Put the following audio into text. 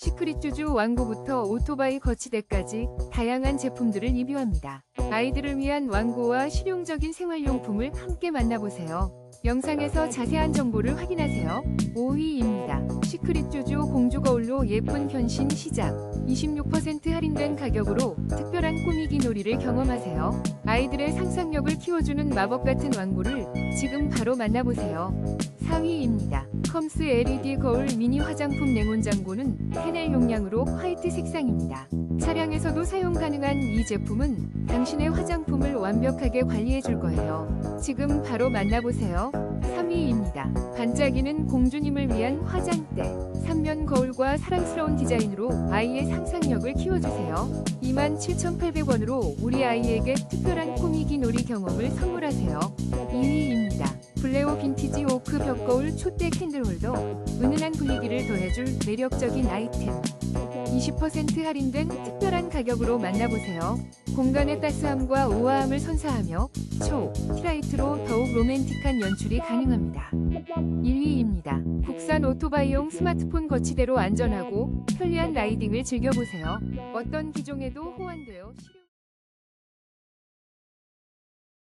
시크릿 쭈주 완고부터 오토바이 거치대까지 다양한 제품들을 리뷰합니다. 아이들을 위한 완고와 실용적인 생활용품을 함께 만나보세요. 영상에서 자세한 정보를 확인하세요. 5위입니다. 시크릿 거울로 예쁜 변신 시작. 26% 할인된 가격으로 특별한 꾸미기 놀이를 경험하세요. 아이들의 상상력을 키워주는 마법 같은 완고를 지금 바로 만나보세요. 4위입니다. 컴스 LED 거울 미니 화장품 냉온장고는 패널 용량으로 화이트 색상입니다. 차량에서도 사용 가능한 이 제품은 당신의 화장품을 완벽하게 관리해 줄 거예요. 지금 바로 만나보세요. 3위입니다. 반짝이는 공주님을 위한 화장대. 삼면 거울과 사랑스러운 디자인으로 아이의 상상력을 키워주세요. 27,800원으로 우리 아이에게 특별한 꾸미기 놀이 경험을 선물하세요. 2위입니다. 블레오 빈티지 오크 벽거울 촛대 캔들홀더. 은은한 분위기를 더해줄 매력적인 아이템. 20% 할인된 특별한 가격으로 만나보세요. 공간의 따스함과 우아함을 선사하며 초, 티라이트로 더욱 로맨틱한 연출이 가능합니다. 1위입니다. 국산 오토바이용 스마트폰 거치대로 안전하고 편리한 라이딩을 즐겨보세요. 어떤 기종에도 호환되어 실용...